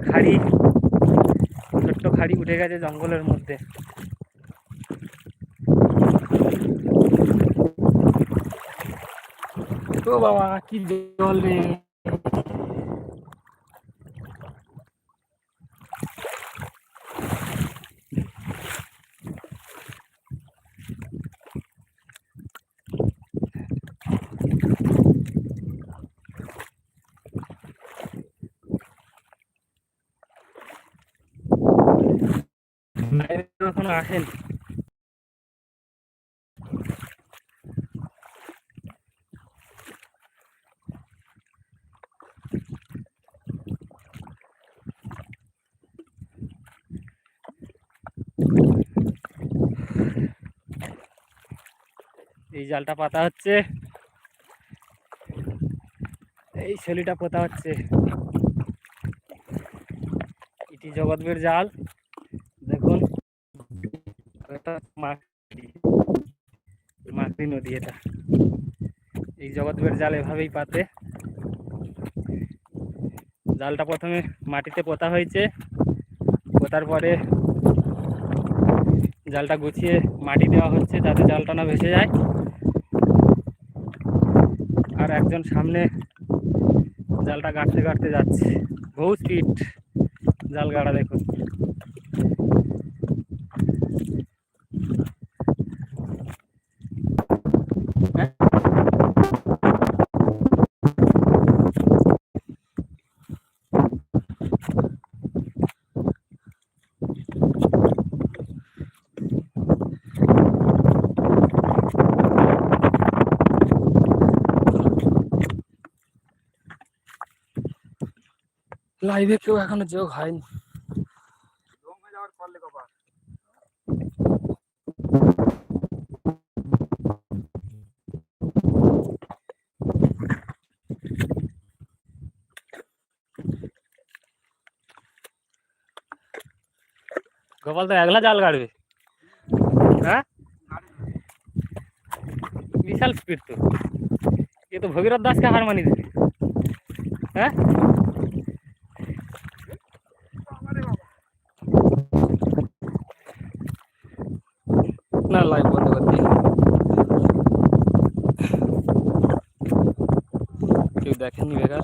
একটা খাড়ি। ছোট্ট খাড়ি উঠে গেছে জঙ্গলের মধ্যে। তো বাবা কি জল রে। এখনও আসেন। এই জালটা পাতা হচ্ছে। এই ছলিটা পোতা হচ্ছে। এটি জগৎবের জাল। এটা মাকড়ি মাকড়ি নদী এটা। এই জগৎবের জাল এভাবেই পাতে। জালটা প্রথমে মাটিতে পোতা হয়েছে। পোতার পরে জালটা গুছিয়ে মাটি দেওয়া হচ্ছে যাতে জালটা না ভেসে যায়। আর একজন সামনে জালটা গাঁটতে গাঁটতে যাচ্ছে। বহু স্পিড জাল গাড়া দেখুন। লাইভে কেউ এখনো যোগ হয়নি গোপাল তো একলা জাল গাড়বে হ্যাঁ বিশাল স্পিড তো এ তো ভগীরথ দাসকে হার মানি দিবে না লাইভ বন্ধ করতে কেউ দেখেনি বেকার?